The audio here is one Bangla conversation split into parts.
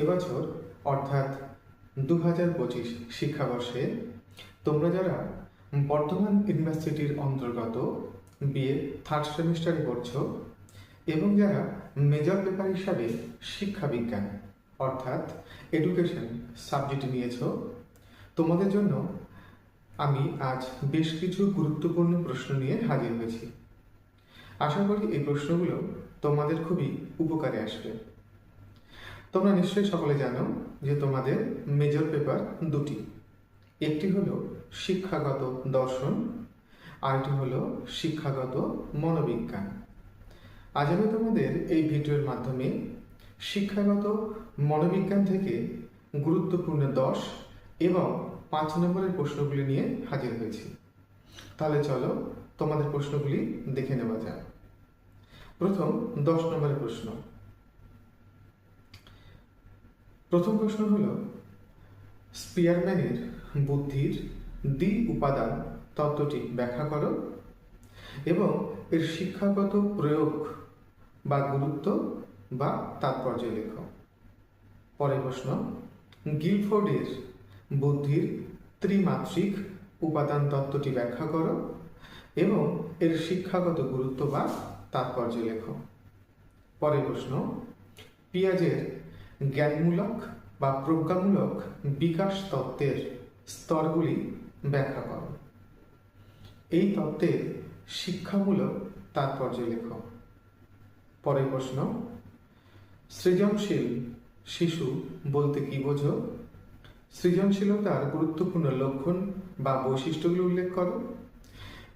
এবছর, অর্থাৎ দু হাজার পঁচিশ শিক্ষাবর্ষে, তোমরা যারা বর্ধমান ইউনিভার্সিটির অন্তর্গত, বিএ থার্ড সেমিস্টারে পড়ছ, এবং যারা মেজর পেপার হিসাবে শিক্ষাবিজ্ঞান, অর্থাৎ এডুকেশন সাবজেক্ট নিয়েছো, তোমাদের জন্য আমি আজ বেশ কিছু গুরুত্বপূর্ণ প্রশ্ন নিয়ে হাজির হয়েছি। আশা করি এই প্রশ্নগুলো তোমাদের খুবই উপকারে আসবে। তোমরা নিশ্চয়ই সকলে জানো যে তোমাদের মেজর পেপার দুটি। একটি হলো শিক্ষাগত দর্শন, আরেকটি হলো শিক্ষাগত মনোবিজ্ঞান। আজ আমি তোমাদের এই ভিডিওর মাধ্যমে শিক্ষাগত মনোবিজ্ঞান থেকে গুরুত্বপূর্ণ দশ এবং পাঁচ নম্বরের প্রশ্নগুলি নিয়ে হাজির হয়েছি। তাহলে চলো তোমাদের প্রশ্নগুলি দেখে নেওয়া যাক। প্রথম দশ নম্বরের প্রশ্ন। প্রথম প্রশ্ন হল স্পিয়ারম্যানের বুদ্ধির দ্বি উপাদান তত্ত্বটি ব্যাখ্যা করো এবং এর শিক্ষাগত প্রয়োগ বা গুরুত্ব বা তাৎপর্য লেখো। পরের প্রশ্ন, গিলফোর্ডের বুদ্ধির ত্রিমাত্রিক উপাদান তত্ত্বটি ব্যাখ্যা করো এবং এর শিক্ষাগত গুরুত্ব বা তাৎপর্য লেখো। পরের প্রশ্ন, পিয়াজের জ্ঞানমূলক বা প্রজ্ঞামূলক বিকাশ তত্ত্বের স্তরগুলি ব্যাখ্যা করো। এই তত্ত্বের শিক্ষামূলক তাৎপর্য লেখ। পরের প্রশ্ন, সৃজনশীল শিশু বলতে কি বোঝো? সৃজনশীলতার গুরুত্বপূর্ণ লক্ষণ বা বৈশিষ্ট্যগুলি উল্লেখ করো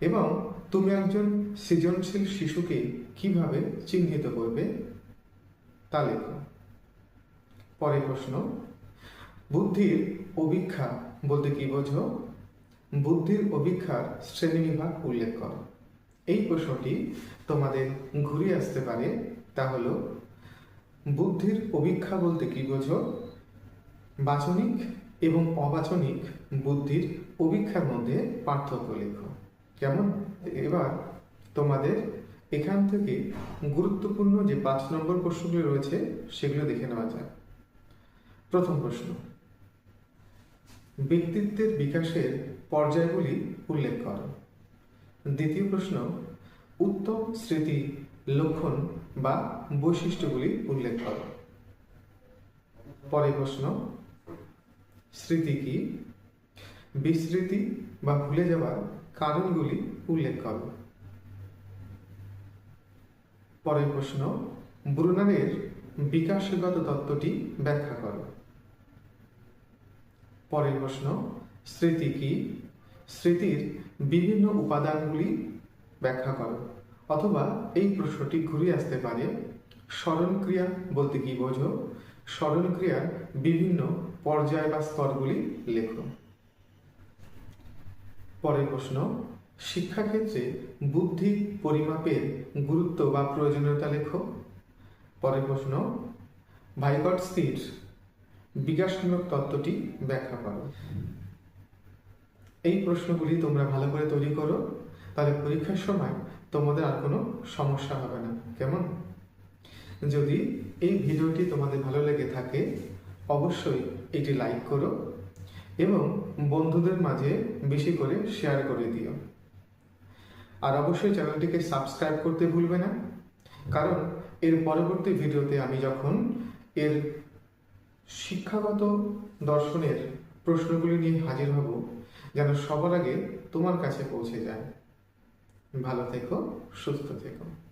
এবং তুমি একজন সৃজনশীল শিশুকে কীভাবে চিহ্নিত করবে তা লেখো। পরের প্রশ্ন, বুদ্ধির অভিক্ষা বলতে কি বোঝো? বুদ্ধির অভিক্ষার শ্রেণীবিভাগ উল্লেখ করো। এই প্রশ্নটি তোমাদের ঘুরে আসতে পারে, তা হল, বুদ্ধির অভিক্ষা বলতে কি বোঝো? বাচনিক এবং অবাচনিক বুদ্ধির অভিক্ষার মধ্যে পার্থক্য লেখো। কেমন এবার তোমাদের এখান থেকে গুরুত্বপূর্ণ যে পাঁচ নম্বর প্রশ্নগুলি রয়েছে, সেগুলো দেখে নেওয়া যায় প্রথম প্রশ্ন। ব্যক্তিত্বের বিকাশের পর্যায়গুলি উল্লেখ করো। দ্বিতীয় প্রশ্ন, উত্তম স্মৃতি, লক্ষণ বা বৈশিষ্ট্যগুলি উল্লেখ করো। পরের প্রশ্ন, স্মৃতি কি? বিস্মৃতি বা ভুলে যাওয়ার কারণগুলি উল্লেখ করো। পরের প্রশ্ন, ব্রুনারের বিকাশগত তত্ত্বটি ব্যাখ্যা করো। পরের প্রশ্ন, স্মৃতি কি? স্মৃতির বিভিন্ন উপাদানগুলি ব্যাখ্যা করো। অথবা এই প্রশ্নটি ঘুরে আসতে পারে স্মরণ ক্রিয়া বলতে কি বোঝো? স্মরণ ক্রিয়ার বিভিন্ন পর্যায় বা স্তরগুলি লেখো। পরের প্রশ্ন, শিক্ষাক্ষেত্রে বুদ্ধি পরিমাপের গুরুত্ব বা প্রয়োজনীয়তা লেখো। পরের প্রশ্ন ভাইকটস্কির বিকাশমূলক তত্ত্বটি ব্যাখ্যা করো। এই প্রশ্নগুলি তোমরা ভালো করে তৈরি করো, তাহলে পরীক্ষার সময় তোমাদের আর কোনো সমস্যা হবে না। কেমন? যদি এই ভিডিওটি তোমাদের ভালো লেগে থাকে, অবশ্যই এটি লাইক করো এবং বন্ধুদের মাঝে বেশি করে শেয়ার করে দিও। আর অবশ্যই চ্যানেলটিকে সাবস্ক্রাইব করতে ভুলবে না, কারণ এর পরবর্তী ভিডিওতে আমি যখন এর শিক্ষাগত দর্শনের প্রশ্নগুলি নিয়ে হাজির হব, যেন সবার আগে তোমার কাছে পৌঁছে যায়। ভালো থেকো, সুস্থ থেকো।